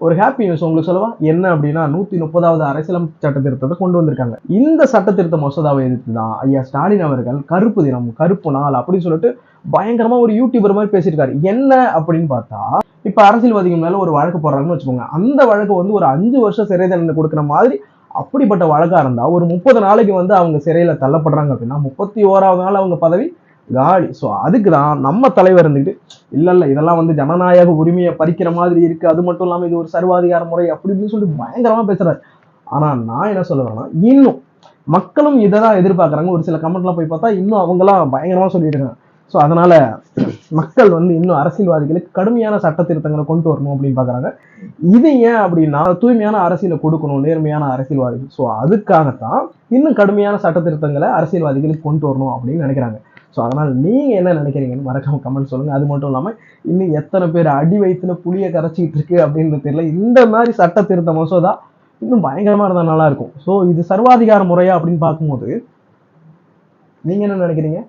ஒரு happy news உங்களுக்கு சொல்லவா? என்ன அப்படின்னா நூத்தி முப்பதாவது அரசியலமைப்பு சட்ட திருத்தத்தை கொண்டு வந்திருக்காங்க. இந்த சட்ட திருத்த மசோதாவை எதிர்த்து தான் ஐயா ஸ்டாலின் அவர்கள் கருப்பு தினம் கருப்பு நாள் அப்படின்னு சொல்லிட்டு பயங்கரமா ஒரு யூடியூபர் மாதிரி பேசியிருக்காரு. என்ன அப்படின்னு பார்த்தா இப்ப அரசியல்வாதிகள் மேல ஒரு வழக்கு போடுறாங்கன்னு வச்சுக்கோங்க. அந்த வழக்கு வந்து ஒரு அஞ்சு வருஷம் சிறை தண்டனை கொடுக்குற மாதிரி அப்படிப்பட்ட வழக்கா இருந்தா ஒரு முப்பது நாளைக்கு வந்து அவங்க சிறையில தள்ளப்படுறாங்க அப்படின்னா முப்பத்தி ஓராவது நாள் அவங்க பதவி காலி. ஸோ அதுக்கு தான் நம்ம தலைவர் இருந்துக்கிட்டு இல்லை இல்லை இதெல்லாம் வந்து ஜனநாயக உரிமையை பறிக்கிற மாதிரி இருக்குது அது மட்டும் இல்லாமல் இது ஒரு சர்வாதிகார முறை அப்படி இப்படின்னு சொல்லி பயங்கரமாக பேசுகிறாரு ஆனால் நான் என்ன சொல்ல வரேன்னா இன்னும் மக்களும் இதை தான் எதிர்பார்க்குறாங்க. ஒரு சில கமெண்ட்லாம் போய் பார்த்தா இன்னும் அவங்களாம் பயங்கரமாக சொல்லிட்டு இருக்காங்க. ஸோ அதனால் மக்கள் வந்து இன்னும் அரசியல்வாதிகளுக்கு கடுமையான சட்ட திருத்தங்களை கொண்டு வரணும் அப்படின்னு பார்க்குறாங்க. இது ஏன் அப்படின்னா தூய்மையான அரசியலை கொடுக்கணும் நேர்மையான அரசியல்வாதிகள். ஸோ அதுக்காகத்தான் இன்னும் கடுமையான சட்ட திருத்தங்களை அரசியல்வாதிகளுக்கு கொண்டு வரணும் அப்படின்னு நினைக்கிறாங்க. ஸோ அதனால் நீங்க என்ன நினைக்கிறீங்கன்னு மறக்காம கமெண்ட் சொல்லுங்க. அது மட்டும் இல்லாம இன்னும் எத்தனை பேர் அடி வயிற்றுல புளியை கரைச்சிக்கிட்டு இருக்கு அப்படின்னு தெரியல. இந்த மாதிரி சட்ட திருத்த மசோதா இன்னும் பயங்கரமா இருந்தா நல்லா இருக்கும். ஸோ இது சர்வாதிகார முறையா அப்படின்னு பார்க்கும்போது நீங்க என்ன நினைக்கிறீங்க?